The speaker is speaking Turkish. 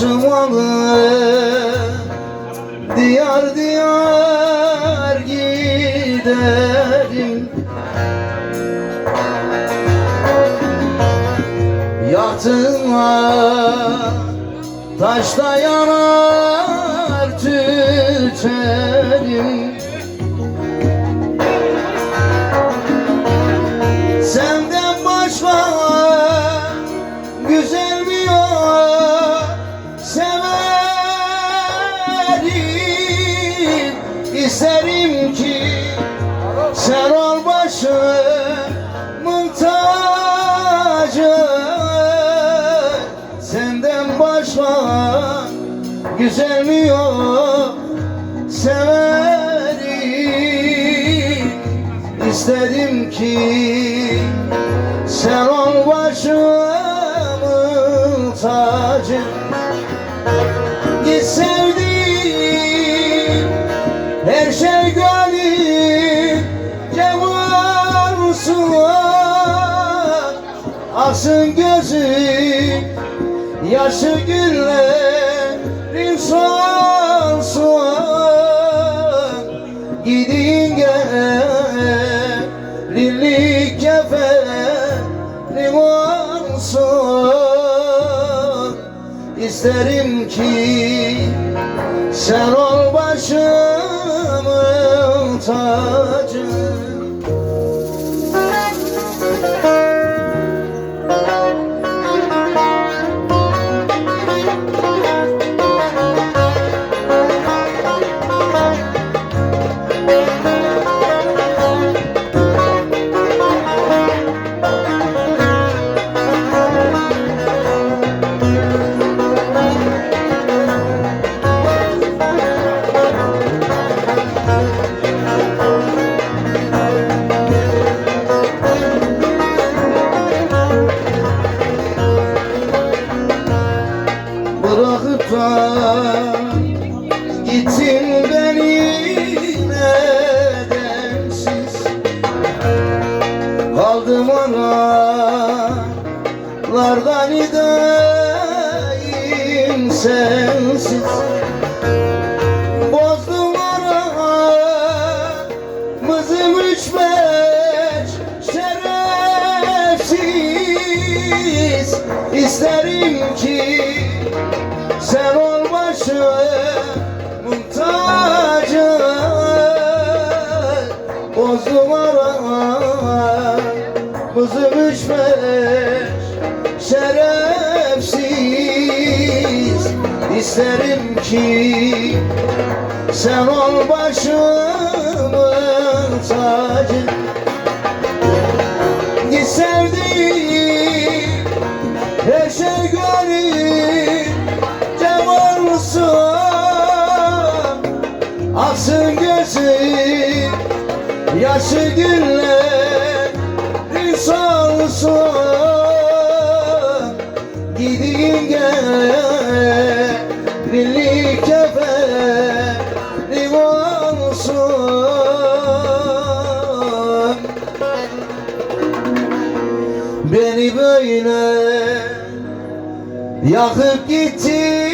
Başımalı diyar diyar giderim. Yatına taşta yanar tüterim Senden başka güzel sen ol başımın tacı Senden başka güzel mi yok. Severim İstedim ki sen ol başımın tacı Git sevdiğim her şey Aksın gözüm yaşı günlerin solsun Gidin gelinlik kefenim olsun İsterim ki sen ol başımın tacı Bırakıp da beni nedensiz. Kaldım aralardan ideyim sensiz. Bozdum aramızı üç beş şerefsiz. İsterim ki ol başımın tacı Bozdum aramızı üç beş şerefsiz. İsterim ki sen ol başımın tacı Aksın gözüm yaşı günlerin solsun Gidin gelinlik kefenim olsun Beni böyle yakıp gittin